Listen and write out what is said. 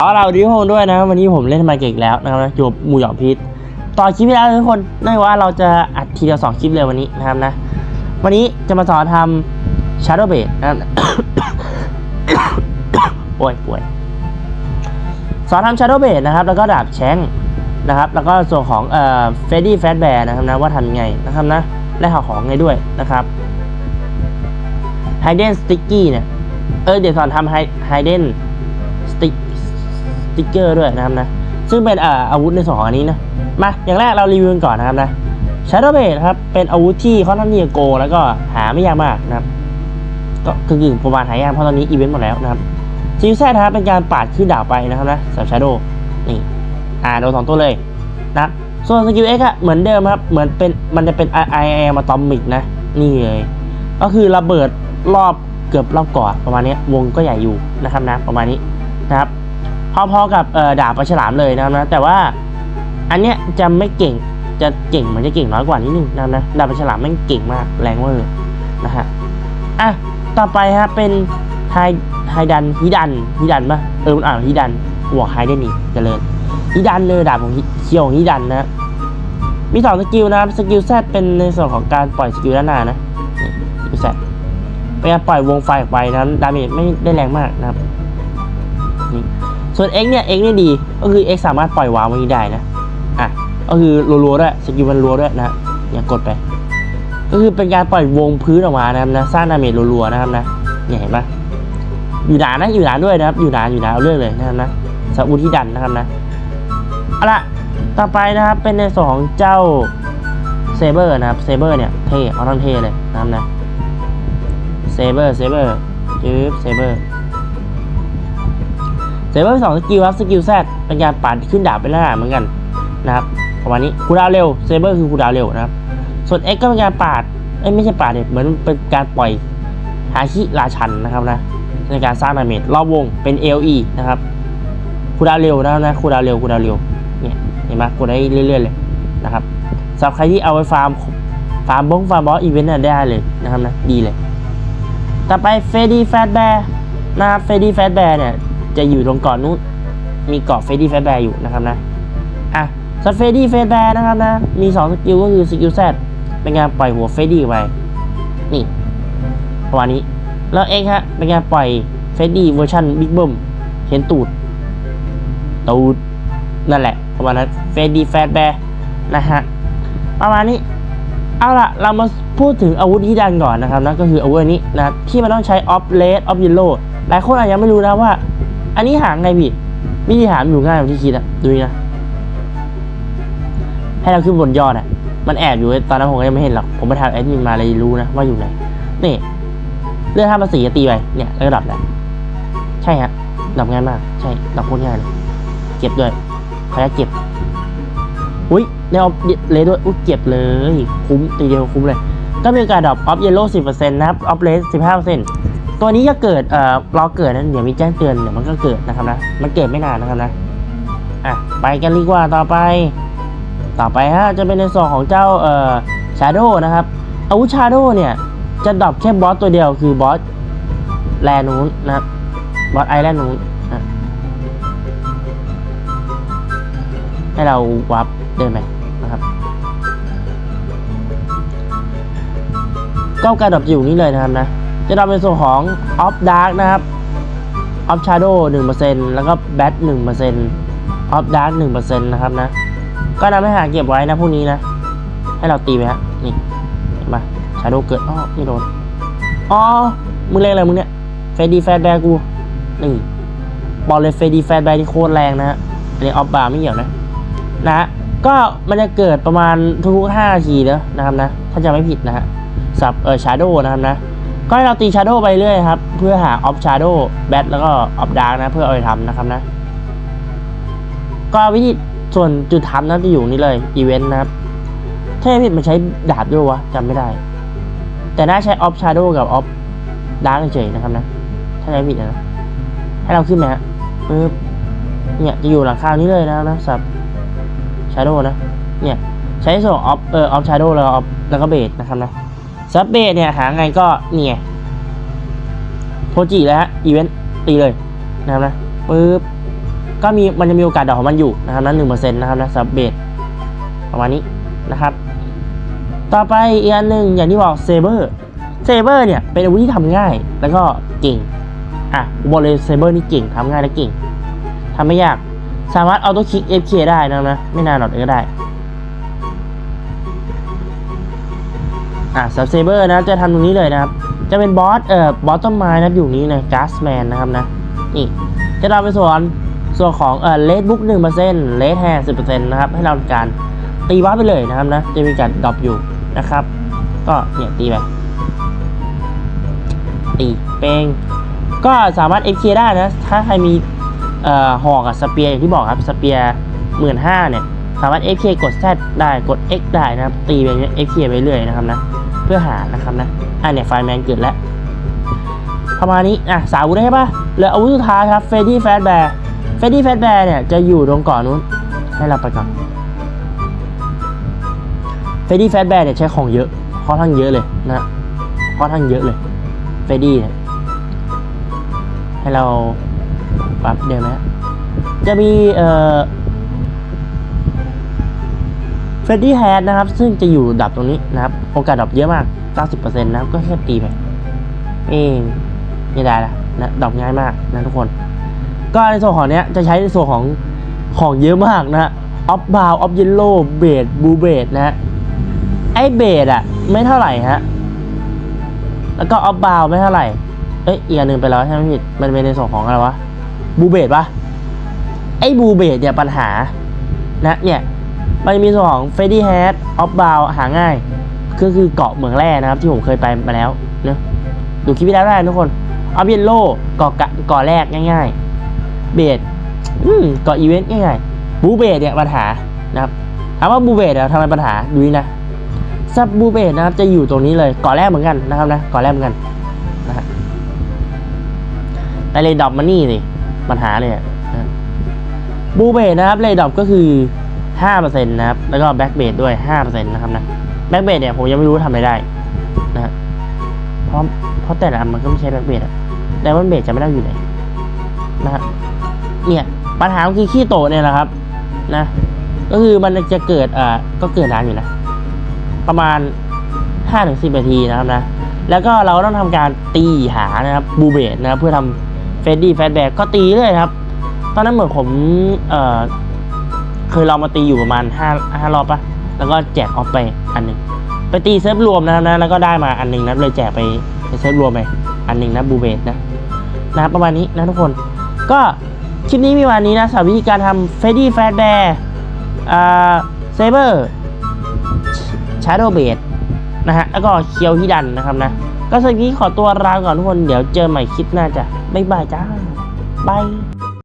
เอาเราดีทุกคนด้วยนะวันนี้ผมเล่นมาเก่งแล้วนะครับนะอยู่กับหมูหยองพีทต่อคลิปที่แล้วทุกคนได้ว่าเราจะอัดทีเดียวสองคลิปเลยวันนี้นะครับนะ วันนี้จะมาสอนทำ Shadow Bait นะครับโอ้ยป่วยสอนทำ Shadow Bait นะครับ แล้วก็ดาบแช้งนะครับ แล้วก็ส่วนของเอ่อ Freddy Fazbear นะครับนะว่าทำไงนะครับนะและหาของไงด้วยนะครับ Hidden Sticky เนี่ยเออเดี๋ยวสอนทำ Hidden Stick สติ๊ก เกอร์ด้วยนะครับนะซึ่งเป็นอาอาวุธในสองอันนี้นะมาอย่างแรกเรารีวิวกันก่อนนะครับนะ Shadow Blade ครับเป็นอาวุธที่ค่อนข้างที่จะโก แล้วก็หาไม่ยากมากนะครับก็คือคือประมาณหายากเพราะตอนนี้อีเวนต์หมดแล้วนะครับซีแซนะครับเป็นการปาดขึ้นดาบไปนะครับนะสำหรับ Shadow นี่อ่าโดนสองตัวเลยนะส่วนสกิล X อะเหมือนเดิมครับเหมือนเป็นมันจะเป็น I I am Atomic นะนี่เลยก็คือระเบิดรอบเกือบรอบก่อนประมาณนี้วงก็ใหญ่อยู่นะครับนะประมาณนี้นะครับ พอๆกับดาบปลาฉลามเลยนะครับนะแต่ว่าอันเนี้ยจะไม่เก่งจะเก่งเหมือนจะเก่งน้อยกว่านิดนึงนะครับนะดาบปลาฉลามแม่งเก่งมากแรงเวอร์นะฮะอะต่อไปฮะเป็นไฮไฮดันฮิดันฮิดันปะเออมันอ่านฮิดันหัวไฮได้นี่เจริญฮิดันเลยดาบของเคียวของฮิดันนะมีสองสกิลนะครับสกิลแซดเป็นในส่วนของการปล่อยสกิลด้านหน้านะนี่สกิลแซดเป็นการปล่อยวงไฟออกไปนะดาเมจไม่ได้แรงมากนะครับ ส่วน X เนี่ย X เนี่ยดี ก็คือ X สามารถปล่อยวางไว้ได้นะ อะ ก็คือรัวๆด้วยสกิลมันรัวด้วยนะ อย่ากดไป ก็คือเป็นการปล่อยวงพื้นออกมานะครับนะ สร้างดาเมจรัวๆนะครับนะ เนี่ยเห็นปะอยู่นานนะ อยู่นานด้วยนะครับ อยู่นานอยู่นานเอาเรื่องเลยนะครับนะสอุที่ดันนะครับนะ เอาละต่อไปนะครับเป็นในส่วนของเจ้าเซเบอร์นะครับ เซเบอร์เนี่ยเท่เอาทั้งเท่เลยนะครับนะ เซเบอร์ เซเบอร์จื๊บเซเบอร์ เซเบอร์สองสกิลครับสกิลแซดเป็นการปาดขึ้นดาบเป็นลักษณะเหมือนกันนะครับประมาณนี้คูดาวเร็วเซเบอร์คือคูดาวเร็วนะครับ ส่วน X ก็เป็นการปาดเอ้ยไม่ใช่ปาดเนี่ยเหมือนเป็นการปล่อยฮาคิราชันนะครับนะในการสร้างดาเมจรอบวงเป็น LE นะครับคูดาวเร็วนะนะคูดาวเร็วคูดาวเร็วเนี่ยเห็นไหมกดได้เรื่อยๆเลยนะครับสำหรับใครที่เอาไปฟาร์มฟาร์มบงฟาร์มบอสอีเวนต์น่ะได้เลยนะครับนะดีเลย ต่อไปเฟดี้แฟตแบร์นะครับเฟดี้แฟตแบร์เนี่ย จะอยู่ตรงเกาะนู้นมีเกาะเฟรดี้แฟตแบร์อยู่นะครับนะอะสัตว์เฟรดี้แฟตแบร์นะครับนะ มี2สกิลก็คือสกิลแซดเป็นการปล่อยหัวเฟรดี้ไปนี่ประมาณนี้ แล้วเอ็กฮะเป็นการปล่อยเฟรดี้เวอร์ชันบิ๊กเบิ้มเห็นตูด ตูด นั่นแหละ ประมาณนั้นเฟรดี้แฟตแบร์นะฮะประมาณนี้เอาละเรามาพูดถึงอาวุธที่ดังก่อนนะครับนะก็คืออาวุธนี้นะที่มันต้องใช้ออฟเลสออฟยิโลหลายคนอาจจะไม่รู้นะว่า อันนี้หาไงพี่วิธีหามอยู่ง่ายกว่าที่คิดอะดูนะ ให้เราขึ้นบนยอดอะมันแอบอยู่ตอนนั้นผมก็ยังไม่เห็นหรอกผมไปทางแอดมินมาเลยรู้นะว่าอยู่ไหนนี่เลือกท่าภาษีตีไปเนี่ยแล้วก็ดับแหละใช่ฮะดับง่ายมาก ใช่ดับโคตรง่ายเลยเก็บด้วยขออนุญาตเก็บอุ้ยเนี่ยเอาเลยด้วยอุ้ยเก็บเลย คุ้มตีเดียวคุ้มเลย ก็มีการดรอปออฟเยลโล่สิบเปอร์เซ็นต์นะครับออฟเลสสิบห้าเปอร์เซ็นต์ ตัวนี้จะเกิดเอ่อรอเกิดนั้นเดี๋ยวมีแจ้งเตือนเดี๋ยวมันก็เกิดนะครับนะ มันเกิดไม่นานนะครับนะ อะไปกันดีกว่าต่อไป ต่อไปฮะจะเป็นในส่วนของเจ้าเอ่อชาโดนะครับ อาวุธชาโดเนี่ยจะดรอปแค่บอสตัวเดียวคือบอสแลนู้นนะครับบอสไอแลนด์นู้นอะให้เราวับเดินไปนะครับก็การดรอปอยู่นี่เลยนะครับนะ จะดรอปเป็นส่วนของ Off Dark นะครับ Off Shadow 1%แล้วก็ Bat 1% Off Dark 1%นะครับนะ ก็นำให้หาเก็บไว้นะพวกนี้นะ ให้เราตีไปฮะ นี่เห็นปะ Shadow เกิดอ้อไม่โดน อ๋อ มึงเล่นอะไรมึงเนี่ย เฟดดี้แฟดแบกูนี่บอกเลยเฟดดี้แฟดแบนี่โคตรแรงนะฮะอันนี้ออฟบาร์ไม่เกี่ยวนะ นะก็มันจะเกิดประมาณทุกๆ5นาทีเนอะนะครับนะ ถ้าจะไม่ผิดนะฮะสับเออชาโดนะครับนะ ก็ให้เราตีชาโดไปเรื่อยครับ เพื่อหาออฟชาโดแบทแล้วก็ออฟดาร์กนะ เพื่อเอาไปทำนะครับนะ ก็วิธีส่วนจุดทำนะจะอยู่นี่เลยอีเวนต์นะครับถ้าไม่ผิดมันใช้ดาบด้วยวะจำไม่ได้ แต่น่าใช้ออฟชาโดกับออฟดาร์กเฉยๆนะครับนะ ถ้าจะไม่ผิดนะให้เราขึ้นไหมฮะปึ๊บเนี่ยจะอยู่หลังคานี้เลยนะนะสับชาโดนะ เนี่ยใช้ส่วนออฟเออออฟชาโดแล้วออฟแล้วก็เบสนะครับนะ ซับเบสเนี่ยหาไงก็เนี่ไงโทจิแล้วฮะอีเวนต์ตีเลยนะครับนะปึ๊บก็มีมันจะมีโอกาสดอปของมันอยู่นะครับนั้นหนึ่งเปอร์เซ็นต์นะครับนะสำหรับเบสประมาณนี้นะครับ ต่อไปอีกอันหนึ่งอย่างที่บอกเซเบอร์เซเบอร์เนี่ยเป็นอาวุธที่ทำง่ายแล้วก็เก่งอะผมบอกเลยเซเบอร์นี่เก่งทำง่ายและเก่งทำไม่ยากสามารถเอาตัวคลิก FK ได้นะนะไม่นานหรอกเดี๋ยวก็ได้ อะซับเซเบอร์นะจะทำตรงนี้เลยนะครับ จะเป็นบอสเอ่อบอสต้นไม้นับอยู่นี้นะก๊าซแมนนะครับนะนี่จะเราไปส่วนส่วนของเอ่อเลดบุ๊กหนึ่งเปอร์เซ็นต์เลดแฮร์สิบเปอร์เซ็นต์นะครับให้เราการตีวัดไปเลยนะครับนะจะมีการดรอปอยู่นะครับ ก็เนี่ยตีไปตีเป้งก็สามารถ FK ได้นะ ถ้าใครมีเอ่อหอกกับสเปียร์อย่างที่บอกครับสเปียร์หมื่นห้าเนี่ยสามารถ FK กด Z ได้กด X ได้นะครับ ตีไปเรื่อย FK ไปเรื่อยนะครับนะ เพื่อหานะครับนะอะเนี่ยไฟแมนเกิดแล้วประมาณนี้อะสาวุธได้ปะเหลืออาวุธสุดท้ายครับเฟดดี้แฟตแบร์เฟดดี้แฟตแบร์เนี่ยจะอยู่ตรงก่อนนู้นให้เราไปก่อนเฟดดี้แฟตแบร์เนี่ยใช้ของเยอะค่อนข้างเยอะเลยนะค่อนข้างเยอะเลยเฟดดี้เนี่ยให้เราปรับเดี๋ยวนะจะมีเอ่อ เฟดดี้แฮดนะครับ ซึ่งจะอยู่ดับตรงนี้นะครับ โอกาสดับเยอะมาก 90%นะครับก็แค่ตีไปเองไม่ได้ละนะดอกง่ายมากนะทุกคน ก็ในส่วนของเนี้ยจะใช้ในส่วนของของเยอะมากนะออฟบาวออฟเยลโล่เบดบูเบดนะฮะไอเบดอะไม่เท่าไหร่ฮะแล้วก็ออฟบาวไม่เท่าไหร่ เอ้ยอีกอันหนึ่งไปแล้วใช่ไหมพี่มันเป็นในส่วนของอะไรวะบูเบดปะไอ้บูเบดเนี่ยปัญหานะเนี่ย มันจะมีส่วนของเฟดดี้แฮดออฟบาวหาง่าย ก็คือเกาะเหมืองแร่นะครับ ที่ผมเคยไปมาแล้วเนอะดูคลิปที่แล้วได้ทุกคนออฟเยลโล่เกาะเกาะแรกง่ายๆ เบดเกาะอีเวนต์ง่ายๆบูเบดเนี่ยปัญหานะครับถามว่าบูเบดอะทำไมปัญหาดูนี่นะซับบูเบดนะครับจะอยู่ตรงนี้เลยเกาะแรกเหมือนกันนะครับนะเกาะแรกเหมือนกันนะฮะแต่เลดดอปมันนี่สิปัญหาเลยนะบูเบดนะครับเลดดอปก็คือ 5%นะครับ แล้วก็แบ็กเบดด้วย 5%นะครับนะ แบ็กเบดเนี่ยผมยังไม่รู้ทำอะไรได้นะเพราะเพราะแต่ละอันมันก็ไม่ใช่แบ็กเบดอะแต่มันเบดจะไม่ได้อยู่ไหนนะฮะเนี่ยปัญหาคือขี้โตเนี่ยแหละครับนะ ก็คือมันจะเกิดเอ่อก็เกิดนานอยู่นะ ประมาณ 5-10 นาทีนะครับนะ แล้วก็เราต้องทำการตีหานะครับบูเบดนะครับเพื่อทำเฟดดี้แฟตแบกก็ตีเรื่อยครับ ตอนนั้นเหมือนผมเอ่อ คยลองมาตีอยู่ประมาณ5 5รอบปะแล้วก็แจกออฟไปอันหนึ่งไปตีเซิร์ฟรวมนะครับนะแล้วก็ได้มาอันหนึ่งนะเลยแจกไปในเซิร์ฟรวมไปอันหนึ่งนะบูเบดนะนะประมาณนี้นะทุกคน ก็คลิปนี้มีวันนี้นะสำหรับวิธีการทำเฟดดี้แฟตแบร์อ่าเซเบอร์ชาร์โดเบดนะฮะแล้วก็เคียวฮิดันนะครับนะก็สำหรับวันนี้ขอตัวลาก่อนทุกคนเดี๋ยวเจอใหม่คลิปหน้าจ้ะบ๊ายบายจ้าบาย